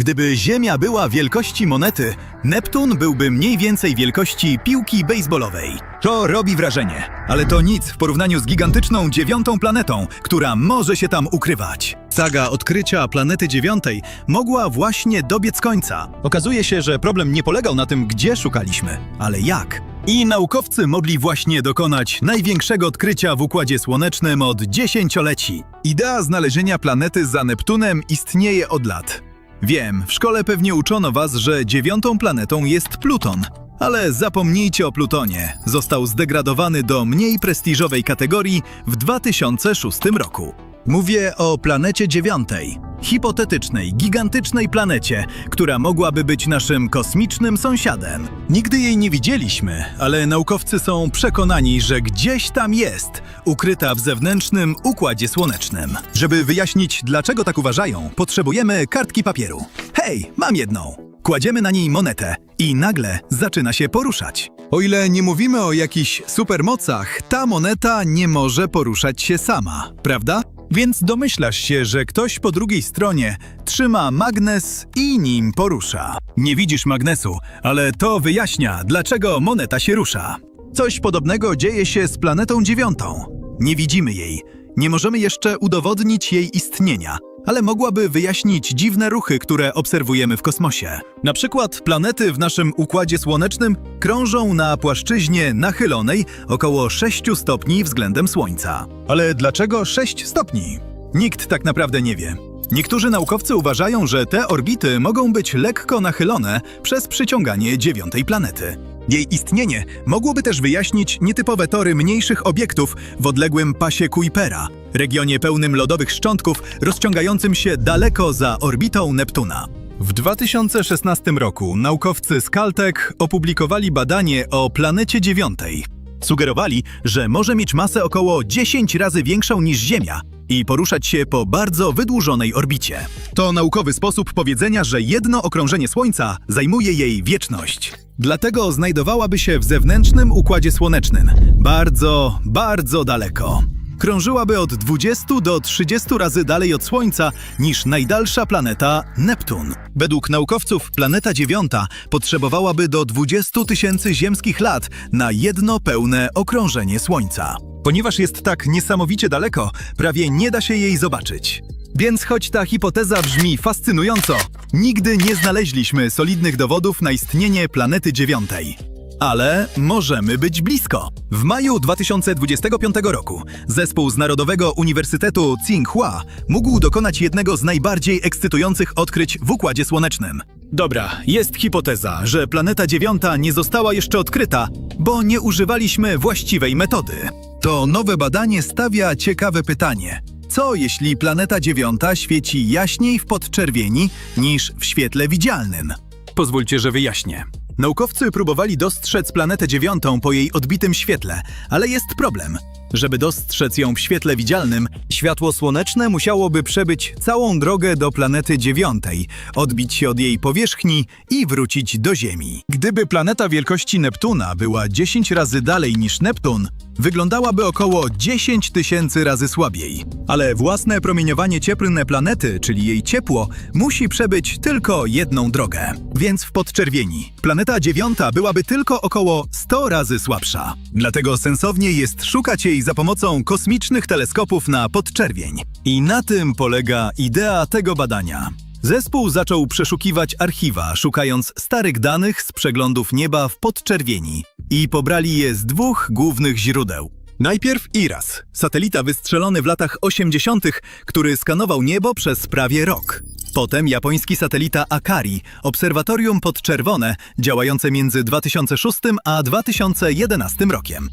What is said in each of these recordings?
Gdyby Ziemia była wielkości monety, Neptun byłby mniej więcej wielkości piłki baseballowej. To robi wrażenie, ale to nic w porównaniu z gigantyczną dziewiątą planetą, która może się tam ukrywać. Saga odkrycia planety dziewiątej mogła właśnie dobiec końca. Okazuje się, że problem nie polegał na tym, gdzie szukaliśmy, ale jak. I naukowcy mogli właśnie dokonać największego odkrycia w Układzie Słonecznym od dziesięcioleci. Idea znalezienia planety za Neptunem istnieje od lat. Wiem, w szkole pewnie uczono was, że dziewiątą planetą jest Pluton. Ale zapomnijcie o Plutonie. Został zdegradowany do mniej prestiżowej kategorii w 2006 roku. Mówię o planecie dziewiątej. Hipotetycznej, gigantycznej planecie, która mogłaby być naszym kosmicznym sąsiadem. Nigdy jej nie widzieliśmy, ale naukowcy są przekonani, że gdzieś tam jest, ukryta w zewnętrznym układzie słonecznym. Żeby wyjaśnić, dlaczego tak uważają, potrzebujemy kartki papieru. Hej, mam jedną. Kładziemy na niej monetę i nagle zaczyna się poruszać. O ile nie mówimy o jakichś supermocach, ta moneta nie może poruszać się sama, prawda? Więc domyślasz się, że ktoś po drugiej stronie trzyma magnes i nim porusza. Nie widzisz magnesu, ale to wyjaśnia, dlaczego moneta się rusza. Coś podobnego dzieje się z planetą dziewiątą. Nie widzimy jej, nie możemy jeszcze udowodnić jej istnienia, ale mogłaby wyjaśnić dziwne ruchy, które obserwujemy w kosmosie. Na przykład planety w naszym układzie słonecznym krążą na płaszczyźnie nachylonej około 6 stopni względem Słońca. Ale dlaczego 6 stopni? Nikt tak naprawdę nie wie. Niektórzy naukowcy uważają, że te orbity mogą być lekko nachylone przez przyciąganie dziewiątej planety. Jej istnienie mogłoby też wyjaśnić nietypowe tory mniejszych obiektów w odległym pasie Kuipera, regionie pełnym lodowych szczątków rozciągającym się daleko za orbitą Neptuna. W 2016 roku naukowcy z Caltech opublikowali badanie o planecie dziewiątej. Sugerowali, że może mieć masę około 10 razy większą niż Ziemia i poruszać się po bardzo wydłużonej orbicie. To naukowy sposób powiedzenia, że jedno okrążenie Słońca zajmuje jej wieczność. Dlatego znajdowałaby się w zewnętrznym układzie słonecznym, bardzo, bardzo daleko. Krążyłaby od 20 do 30 razy dalej od Słońca niż najdalsza planeta Neptun. Według naukowców planeta dziewiąta potrzebowałaby do 20 tysięcy ziemskich lat na jedno pełne okrążenie Słońca. Ponieważ jest tak niesamowicie daleko, prawie nie da się jej zobaczyć. Więc choć ta hipoteza brzmi fascynująco, nigdy nie znaleźliśmy solidnych dowodów na istnienie planety dziewiątej. Ale możemy być blisko. W maju 2025 roku zespół z Narodowego Uniwersytetu Tsinghua mógł dokonać jednego z najbardziej ekscytujących odkryć w Układzie Słonecznym. Dobra, jest hipoteza, że planeta dziewiąta nie została jeszcze odkryta, bo nie używaliśmy właściwej metody. To nowe badanie stawia ciekawe pytanie. Co jeśli planeta dziewiąta świeci jaśniej w podczerwieni niż w świetle widzialnym? Pozwólcie, że wyjaśnię. Naukowcy próbowali dostrzec planetę dziewiątą po jej odbitym świetle, ale jest problem. Żeby dostrzec ją w świetle widzialnym, światło słoneczne musiałoby przebyć całą drogę do planety dziewiątej, odbić się od jej powierzchni i wrócić do Ziemi. Gdyby planeta wielkości Neptuna była 10 razy dalej niż Neptun, wyglądałaby około 10 tysięcy razy słabiej. Ale własne promieniowanie cieplne planety, czyli jej ciepło, musi przebyć tylko jedną drogę. Więc w podczerwieni planeta dziewiąta byłaby tylko około 100 razy słabsza. Dlatego sensownie jest szukać jej za pomocą kosmicznych teleskopów na podczerwień. I na tym polega idea tego badania. Zespół zaczął przeszukiwać archiwa, szukając starych danych z przeglądów nieba w podczerwieni i pobrali je z dwóch głównych źródeł. Najpierw IRAS, satelita wystrzelony w latach 80., który skanował niebo przez prawie rok. Potem japoński satelita Akari, obserwatorium podczerwone, działające między 2006 a 2011 rokiem.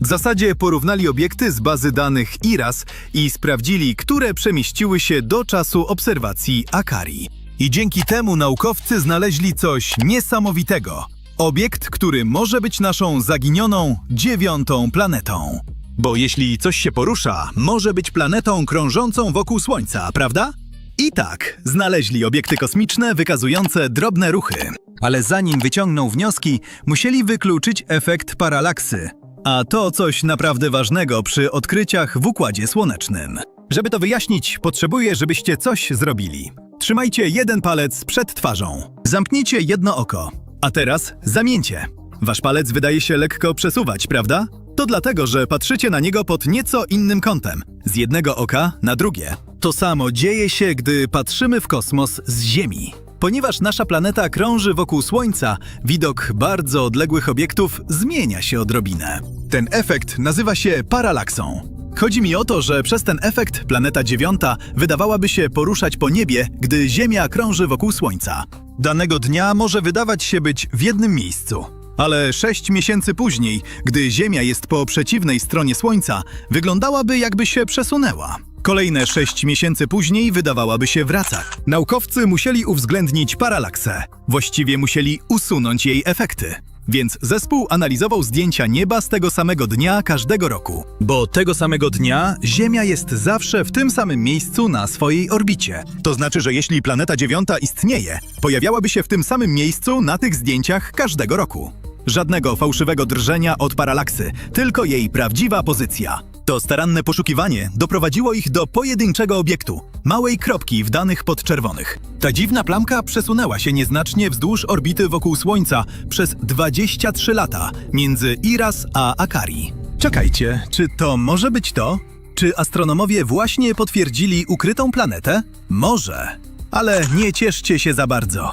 W zasadzie porównali obiekty z bazy danych IRAS i sprawdzili, które przemieściły się do czasu obserwacji Akari. I dzięki temu naukowcy znaleźli coś niesamowitego. Obiekt, który może być naszą zaginioną dziewiątą planetą. Bo jeśli coś się porusza, może być planetą krążącą wokół Słońca, prawda? I tak, znaleźli obiekty kosmiczne wykazujące drobne ruchy. Ale zanim wyciągną wnioski, musieli wykluczyć efekt paralaksy. A to coś naprawdę ważnego przy odkryciach w Układzie Słonecznym. Żeby to wyjaśnić, potrzebuję, żebyście coś zrobili. Trzymajcie jeden palec przed twarzą. Zamknijcie jedno oko. A teraz zamieńcie. Wasz palec wydaje się lekko przesuwać, prawda? To dlatego, że patrzycie na niego pod nieco innym kątem. Z jednego oka na drugie. To samo dzieje się, gdy patrzymy w kosmos z Ziemi. Ponieważ nasza planeta krąży wokół Słońca, widok bardzo odległych obiektów zmienia się odrobinę. Ten efekt nazywa się paralaksą. Chodzi mi o to, że przez ten efekt planeta dziewiąta wydawałaby się poruszać po niebie, gdy Ziemia krąży wokół Słońca. Danego dnia może wydawać się być w jednym miejscu. Ale sześć miesięcy później, gdy Ziemia jest po przeciwnej stronie Słońca, wyglądałaby jakby się przesunęła. Kolejne sześć miesięcy później wydawałaby się wracać. Naukowcy musieli uwzględnić paralaksę. Właściwie musieli usunąć jej efekty. Więc zespół analizował zdjęcia nieba z tego samego dnia każdego roku. Bo tego samego dnia Ziemia jest zawsze w tym samym miejscu na swojej orbicie. To znaczy, że jeśli planeta dziewiąta istnieje, pojawiałaby się w tym samym miejscu na tych zdjęciach każdego roku. Żadnego fałszywego drżenia od paralaksy, tylko jej prawdziwa pozycja. To staranne poszukiwanie doprowadziło ich do pojedynczego obiektu, małej kropki w danych podczerwonych. Ta dziwna plamka przesunęła się nieznacznie wzdłuż orbity wokół Słońca przez 23 lata między Iras a Akari. Czekajcie, czy to może być to? Czy astronomowie właśnie potwierdzili ukrytą planetę? Może, ale nie cieszcie się za bardzo.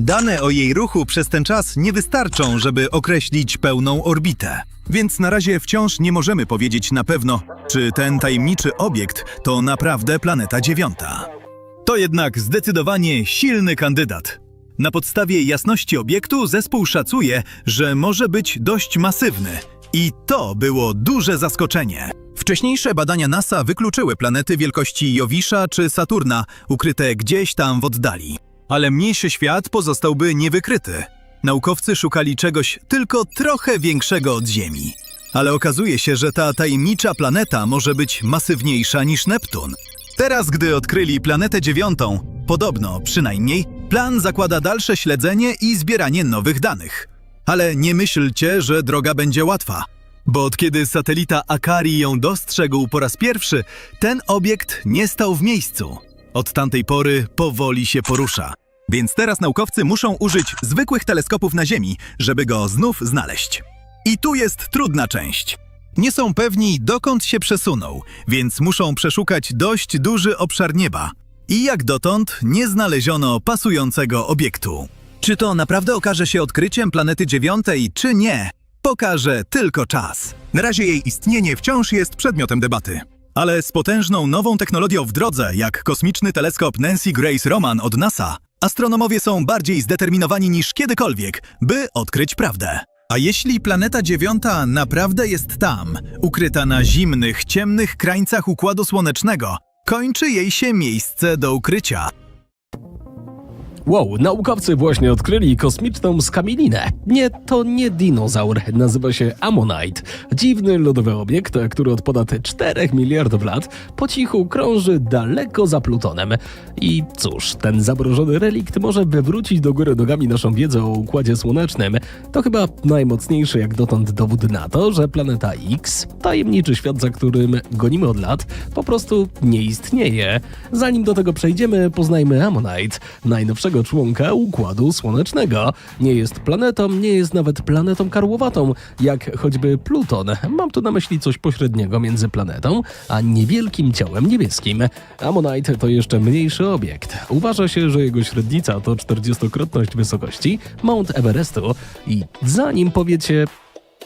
Dane o jej ruchu przez ten czas nie wystarczą, żeby określić pełną orbitę. Więc na razie wciąż nie możemy powiedzieć na pewno, czy ten tajemniczy obiekt to naprawdę planeta dziewiąta. To jednak zdecydowanie silny kandydat. Na podstawie jasności obiektu zespół szacuje, że może być dość masywny. I to było duże zaskoczenie. Wcześniejsze badania NASA wykluczyły planety wielkości Jowisza czy Saturna, ukryte gdzieś tam w oddali. Ale mniejszy świat pozostałby niewykryty. Naukowcy szukali czegoś tylko trochę większego od Ziemi. Ale okazuje się, że ta tajemnicza planeta może być masywniejsza niż Neptun. Teraz, gdy odkryli planetę dziewiątą, podobno przynajmniej, plan zakłada dalsze śledzenie i zbieranie nowych danych. Ale nie myślcie, że droga będzie łatwa. Bo od kiedy satelita Akari ją dostrzegł po raz pierwszy, ten obiekt nie stał w miejscu. Od tamtej pory powoli się porusza. Więc teraz naukowcy muszą użyć zwykłych teleskopów na Ziemi, żeby go znów znaleźć. I tu jest trudna część. Nie są pewni, dokąd się przesunął, więc muszą przeszukać dość duży obszar nieba. I jak dotąd nie znaleziono pasującego obiektu. Czy to naprawdę okaże się odkryciem planety dziewiątej, czy nie? Pokaże tylko czas. Na razie jej istnienie wciąż jest przedmiotem debaty. Ale z potężną nową technologią w drodze, jak kosmiczny teleskop Nancy Grace Roman od NASA, astronomowie są bardziej zdeterminowani niż kiedykolwiek, by odkryć prawdę. A jeśli planeta dziewiąta naprawdę jest tam, ukryta na zimnych, ciemnych krańcach Układu Słonecznego, kończy jej się miejsce do ukrycia. Wow, naukowcy właśnie odkryli kosmiczną skamielinę. Nie, to nie dinozaur, nazywa się Ammonite. Dziwny lodowy obiekt, który od ponad 4 miliardów lat po cichu krąży daleko za Plutonem. I cóż, ten zamrożony relikt może wywrócić do góry nogami naszą wiedzę o Układzie Słonecznym. To chyba najmocniejszy jak dotąd dowód na to, że planeta X, tajemniczy świat, za którym gonimy od lat, po prostu nie istnieje. Zanim do tego przejdziemy, poznajmy Ammonite, najnowszego członka Układu Słonecznego. Nie jest planetą, nie jest nawet planetą karłowatą, jak choćby Pluton. Mam tu na myśli coś pośredniego między planetą a niewielkim ciałem niebieskim. Ammonite to jeszcze mniejszy obiekt. Uważa się, że jego średnica to 40-krotność wysokości Mount Everestu i zanim powiecie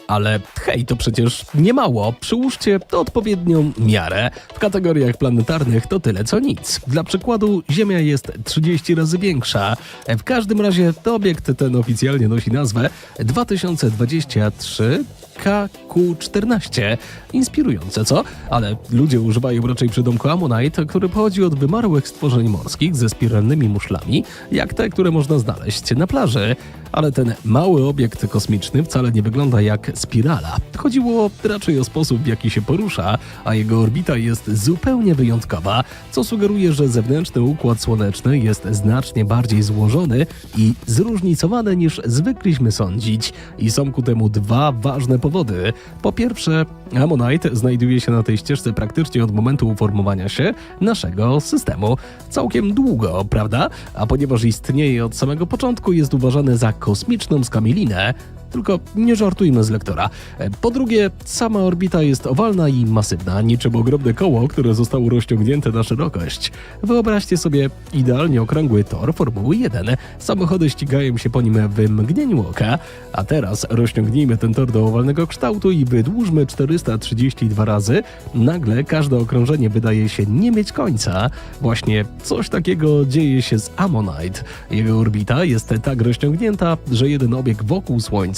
ale hej, to przecież nie mało. Przyłóżcie to odpowiednią miarę. W kategoriach planetarnych to tyle co nic. Dla przykładu Ziemia jest 30 razy większa. W każdym razie to obiekt ten oficjalnie nosi nazwę 2023 KQ14. Inspirujące, co? Ale ludzie używają raczej przydomku Ammonite, który pochodzi od wymarłych stworzeń morskich ze spiralnymi muszlami, jak te, które można znaleźć na plaży. Ale ten mały obiekt kosmiczny wcale nie wygląda jak spirala. Chodziło raczej o sposób, w jaki się porusza, a jego orbita jest zupełnie wyjątkowa, co sugeruje, że zewnętrzny układ słoneczny jest znacznie bardziej złożony i zróżnicowany niż zwykliśmy sądzić. I są ku temu dwa ważne powody powody. Po pierwsze, Ammonite znajduje się na tej ścieżce praktycznie od momentu uformowania się naszego systemu. Całkiem długo, prawda? A ponieważ istnieje od samego początku, jest uważany za kosmiczną skamielinę. Tylko nie żartujmy z lektora. E, Po drugie, sama orbita jest owalna i masywna, niczym ogromne koło, które zostało rozciągnięte na szerokość. Wyobraźcie sobie idealnie okrągły tor Formuły 1. Samochody ścigają się po nim w mgnieniu oka, a teraz rozciągnijmy ten tor do owalnego kształtu i wydłużmy 432 razy. Nagle każde okrążenie wydaje się nie mieć końca. Właśnie coś takiego dzieje się z Ammonite. Jego orbita jest tak rozciągnięta, że jeden obieg wokół Słońca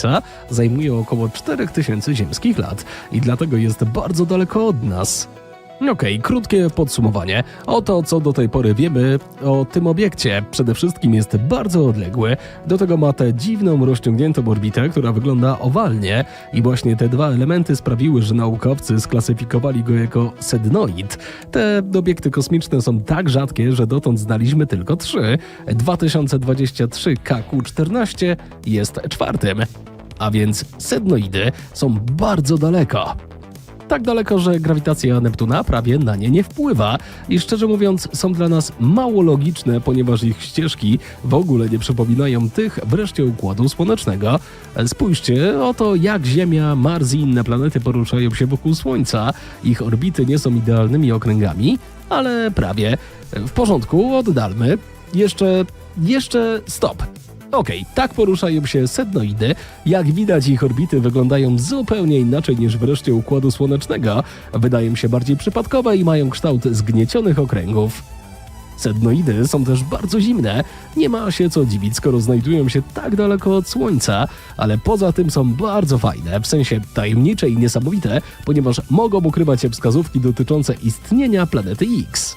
zajmuje około 4000 ziemskich lat i dlatego jest bardzo daleko od nas. Okej, krótkie podsumowanie. Oto co do tej pory wiemy o tym obiekcie. Przede wszystkim jest bardzo odległy, do tego ma tę dziwną, rozciągniętą orbitę, która wygląda owalnie i właśnie te dwa elementy sprawiły, że naukowcy sklasyfikowali go jako sednoid. Te obiekty kosmiczne są tak rzadkie, że dotąd znaliśmy tylko trzy. 2023 KQ-14 jest czwartym. A więc sednoidy są bardzo daleko. Tak daleko, że grawitacja Neptuna prawie na nie nie wpływa i szczerze mówiąc są dla nas mało logiczne, ponieważ ich ścieżki w ogóle nie przypominają tych wreszcie Układu Słonecznego. Spójrzcie, oto jak Ziemia, Mars i inne planety poruszają się wokół Słońca. Ich orbity nie są idealnymi okręgami, ale prawie. W porządku, oddalmy. Jeszcze, jeszcze stop. Okej, tak poruszają się sednoidy. Jak widać, ich orbity wyglądają zupełnie inaczej niż wreszcie Układu Słonecznego. Wydają się bardziej przypadkowe i mają kształt zgniecionych okręgów. Sednoidy są też bardzo zimne. Nie ma się co dziwić, skoro znajdują się tak daleko od Słońca, ale poza tym są bardzo fajne, w sensie tajemnicze i niesamowite, ponieważ mogą ukrywać wskazówki dotyczące istnienia planety X.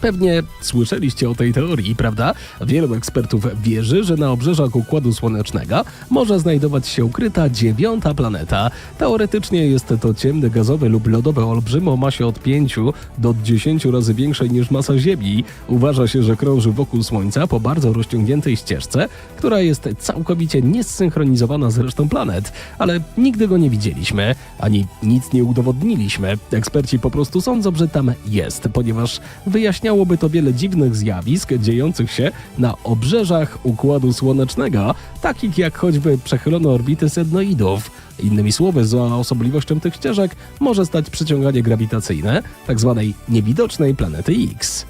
Pewnie słyszeliście o tej teorii, prawda? Wielu ekspertów wierzy, że na obrzeżach Układu Słonecznego może znajdować się ukryta dziewiąta planeta. Teoretycznie jest to ciemny gazowy lub lodowy olbrzym o masie od 5 do 10 razy większej niż masa Ziemi. Uważa się, że krąży wokół Słońca po bardzo rozciągniętej ścieżce, która jest całkowicie niessynchronizowana z resztą planet, ale nigdy go nie widzieliśmy, ani nic nie udowodniliśmy. Eksperci po prostu sądzą, że tam jest, ponieważ wyjaśniałoby to wiele dziwnych zjawisk dziejących się na obrzeżach Układu Słonecznego, takich jak choćby przechylone orbity sednoidów. Innymi słowy, za osobliwością tych ścieżek może stać przyciąganie grawitacyjne tzw. niewidocznej planety X.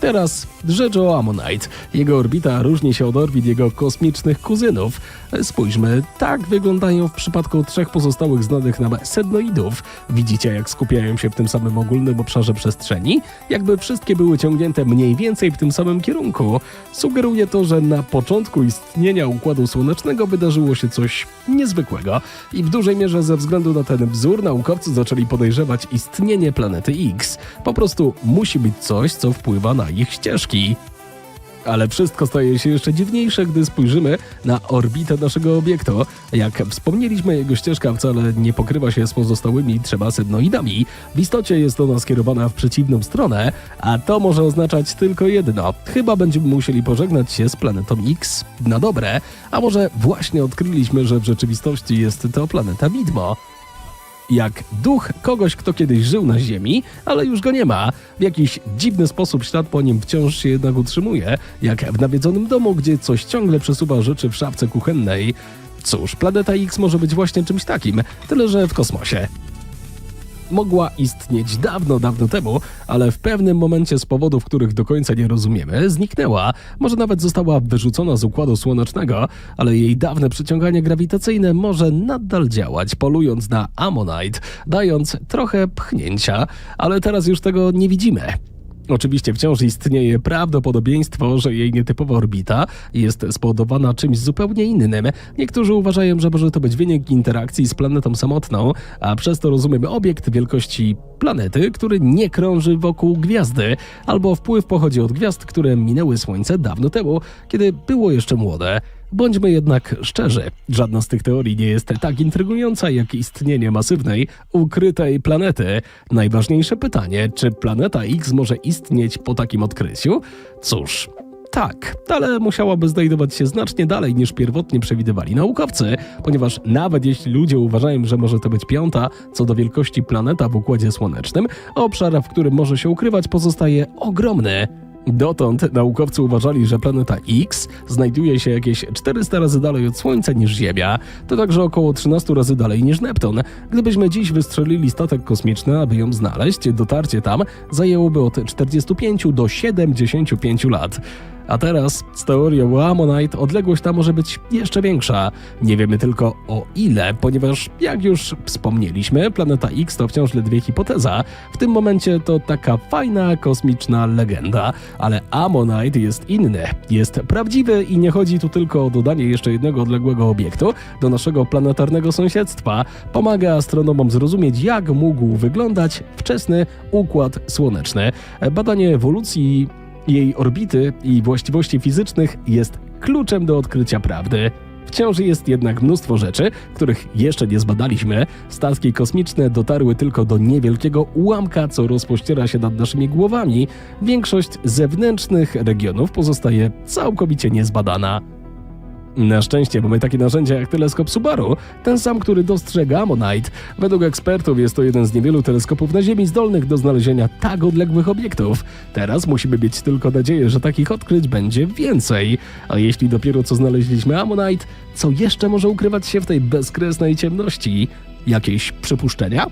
Teraz rzecz o Ammonite. Jego orbita różni się od orbit jego kosmicznych kuzynów. Spójrzmy, tak wyglądają w przypadku trzech pozostałych znanych nam sednoidów. Widzicie, jak skupiają się w tym samym ogólnym obszarze przestrzeni? Jakby wszystkie były ciągnięte mniej więcej w tym samym kierunku. Sugeruje to, że na początku istnienia Układu Słonecznego wydarzyło się coś niezwykłego i w dużej mierze ze względu na ten wzór naukowcy zaczęli podejrzewać istnienie planety X. Po prostu musi być coś, co wpływa na ich ścieżki. Ale wszystko staje się jeszcze dziwniejsze, gdy spojrzymy na orbitę naszego obiektu. Jak wspomnieliśmy, jego ścieżka wcale nie pokrywa się z pozostałymi trzema sednoidami. W istocie jest ona skierowana w przeciwną stronę, a to może oznaczać tylko jedno. Chyba będziemy musieli pożegnać się z planetą X na dobre, a może właśnie odkryliśmy, że w rzeczywistości jest to planeta widmo jak duch kogoś, kto kiedyś żył na Ziemi, ale już go nie ma. W jakiś dziwny sposób ślad po nim wciąż się jednak utrzymuje, jak w nawiedzonym domu, gdzie coś ciągle przesuwa rzeczy w szafce kuchennej. Cóż, planeta X może być właśnie czymś takim, tyle że w kosmosie mogła istnieć dawno, dawno temu, ale w pewnym momencie z powodów, których do końca nie rozumiemy, zniknęła. Może nawet została wyrzucona z układu słonecznego, ale jej dawne przyciąganie grawitacyjne może nadal działać, polując na Ammonite, dając trochę pchnięcia, ale teraz już tego nie widzimy. Oczywiście wciąż istnieje prawdopodobieństwo, że jej nietypowa orbita jest spowodowana czymś zupełnie innym. Niektórzy uważają, że może to być wynik interakcji z planetą samotną, a przez to rozumiemy obiekt wielkości planety, który nie krąży wokół gwiazdy, albo wpływ pochodzi od gwiazd, które minęły Słońce dawno temu, kiedy było jeszcze młode. Bądźmy jednak szczerzy, żadna z tych teorii nie jest tak intrygująca jak istnienie masywnej, ukrytej planety. Najważniejsze pytanie, czy planeta X może istnieć po takim odkryciu? Cóż, Tak, ale musiałaby znajdować się znacznie dalej niż pierwotnie przewidywali naukowcy, ponieważ nawet jeśli ludzie uważają, że może to być piąta co do wielkości planeta w Układzie Słonecznym, obszar, w którym może się ukrywać, pozostaje ogromny. Dotąd naukowcy uważali, że planeta X znajduje się jakieś 400 razy dalej od Słońca niż Ziemia, to także około 13 razy dalej niż Neptun. Gdybyśmy dziś wystrzelili statek kosmiczny, aby ją znaleźć, dotarcie tam zajęłoby od 45 do 75 lat. A teraz, z teorią Ammonite, odległość ta może być jeszcze większa. Nie wiemy tylko o ile, ponieważ, jak już wspomnieliśmy, planeta X to wciąż ledwie hipoteza. W tym momencie to taka fajna kosmiczna legenda, ale Ammonite jest inny. Jest prawdziwy i nie chodzi tu tylko o dodanie jeszcze jednego odległego obiektu do naszego planetarnego sąsiedztwa. Pomaga astronomom zrozumieć, jak mógł wyglądać wczesny układ słoneczny. Badanie ewolucji jej orbity i właściwości fizycznych jest kluczem do odkrycia prawdy. Wciąż jest jednak mnóstwo rzeczy, których jeszcze nie zbadaliśmy. Statki kosmiczne dotarły tylko do niewielkiego ułamka, co rozpościera się nad naszymi głowami. Większość zewnętrznych regionów pozostaje całkowicie niezbadana. Na szczęście mamy takie narzędzia jak teleskop Subaru, ten sam, który dostrzega Ammonite. Według ekspertów jest to jeden z niewielu teleskopów na Ziemi zdolnych do znalezienia tak odległych obiektów. Teraz musimy mieć tylko nadzieję, że takich odkryć będzie więcej. A jeśli dopiero co znaleźliśmy Ammonite, co jeszcze może ukrywać się w tej bezkresnej ciemności? Jakieś przypuszczenia?